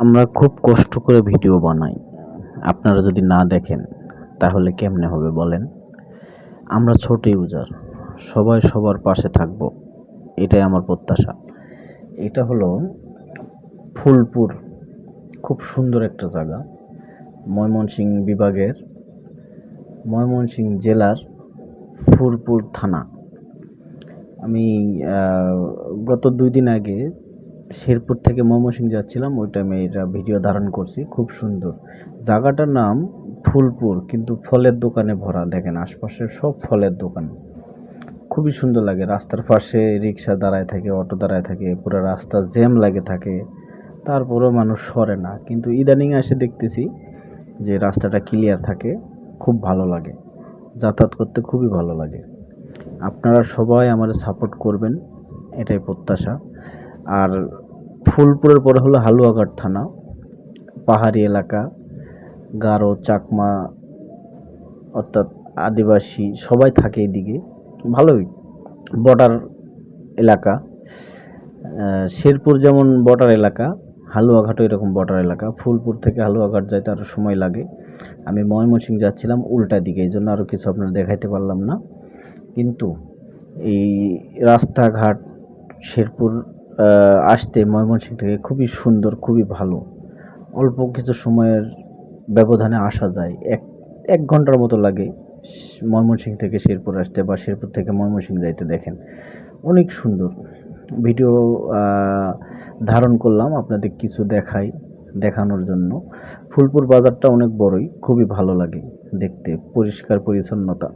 আমরা খুব কষ্ট করে ভিডিও বানাই। আপনারা যদি না দেখেন, তাহলে কেমনে হবে বলেন? আমরা ছোট ইউজার, সবাই সবার পাশে থাকব। এটাই আমার প্রত্যাশা। এটা হলো ফুলপুর, খুব সুন্দর একটা জায়গা। ময়মনসিংহ বিভাগের ময়মনসিংহ জেলার ফুলপুর থানা। আমি গত দুই দিন আগে শেরপুর থেকে ময়মনসিংহ যাচ্ছিলাম, ওই টাইমে এটা ভিডিও ধারণ করছি, খুব সুন্দর। জায়গাটার নাম ফুলপুর, কিন্তু ফলের দোকানে ভরা, দেখেন আশপাশে সব ফলের দোকান। খুবই সুন্দর লাগে, রাস্তার পাশে রিক্সা দাঁড়ায় থাকে, অটো দাঁড়ায় থাকে, পুরো রাস্তা জ্যাম লাগে থাকে, তারপরেও মানুষ সরে না। কিন্তু ইদানিং এসে দেখতেছি যে রাস্তাটা ক্লিয়ার থাকে, খুব ভালো লাগে, যাতায়াত করতে খুবই ভালো লাগে। আপনারা সবাই আমার সাপোর্ট করবেন, এটাই প্রত্যাশা। আর ফুলপুরের পরে হলো হালুয়াঘাট থানা, পাহাড়ি এলাকা, গারো, চাকমা, অর্থাৎ আদিবাসী, সবাই থাকে এদিকে। ভালোই, বর্ডার এলাকা। শেরপুর যেমন বর্ডার এলাকা, হালুয়াঘাটও এরকম বর্ডার এলাকা। ফুলপুর থেকে হালুয়াঘাট যাইতে আরও সময় লাগে। আমি ময়মনসিংহ যাচ্ছিলাম উল্টা দিকে, এই জন্য আরও কিছু আপনার দেখাইতে পারলাম না। কিন্তু এই রাস্তাঘাট, শেরপুর আসতে ময়মনসিংহ থেকে খুবই সুন্দর, খুবই ভালো। অল্প কিছু সময়ের ব্যবধানে আসা যায়। এক এক ঘণ্টার মতো লাগে ময়মনসিংহ থেকে শেরপুর আসতে বা শেরপুর থেকে ময়মনসিংহ যাইতে দেখেন। অনেক সুন্দর। ভিডিও ধারণ করলাম আপনাদের কিছু দেখাই, দেখানোর জন্য। ফুলপুর বাজারটা অনেক বড়ই, খুবই ভালো লাগে দেখতে। পরিষ্কার, পরিচ্ছন্নতা।